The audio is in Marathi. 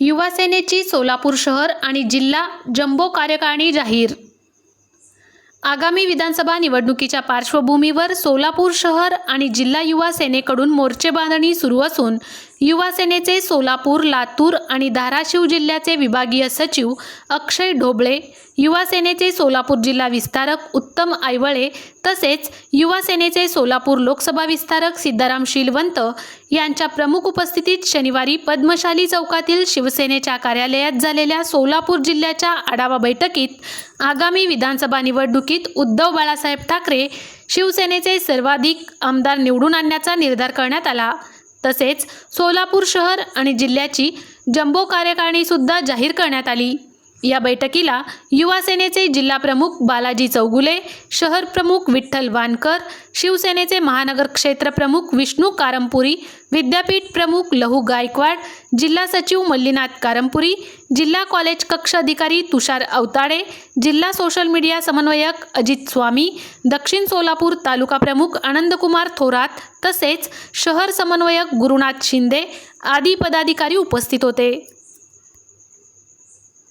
युवा सेनेची सोलापूर शहर आणि जिल्हा जम्बो कार्यकारिणी जाहीर आगामी विधानसभा निवडणुकीच्या पार्श्वभूमीवर सोलापूर शहर आणि जिल्हा युवा सेनेकडून मोर्चे बांधणी सुरू असून युवा सेनेचे सोलापूर लातूर आणि धाराशिव जिल्ह्याचे विभागीय सचिव अक्षय ढोबळे युवा सेनेचे सोलापूर जिल्हा विस्तारक उत्तम आयवळे तसेच युवा सेनेचे सोलापूर लोकसभा विस्तारक सिद्धाराम शिलवंत यांच्या प्रमुख उपस्थितीत शनिवारी पद्मशाली चौकातील शिवसेनेच्या कार्यालयात झालेल्या सोलापूर जिल्ह्याच्या आढावा बैठकीत आगामी विधानसभा निवडणुकीत उद्धव बाळासाहेब ठाकरे शिवसेनेचे सर्वाधिक आमदार निवडून आणण्याचा निर्धार करण्यात आला. तसेच सोलापूर शहर आणि जिल्ह्याची जम्बो कार्यकारिणीसुद्धा जाहीर करण्यात आली. या बैठकीला युवा सेनेचे जिल्हा प्रमुख बालाजी चौगुले शहर प्रमुख विठ्ठल वानकर शिवसेनेचे महानगर क्षेत्र प्रमुख विष्णू कारंपुरी विद्यापीठ प्रमुख लहू गायकवाड जिल्हा सचिव मल्लीनाथ कारंपुरी जिल्हा कॉलेज कक्ष अधिकारी तुषार अवताडे जिल्हा सोशल मीडिया समन्वयक अजित स्वामी दक्षिण सोलापूर तालुका प्रमुख आनंदकुमार थोरात तसेच शहर समन्वयक गुरुनाथ शिंदे आदी पदाधिकारी उपस्थित होते.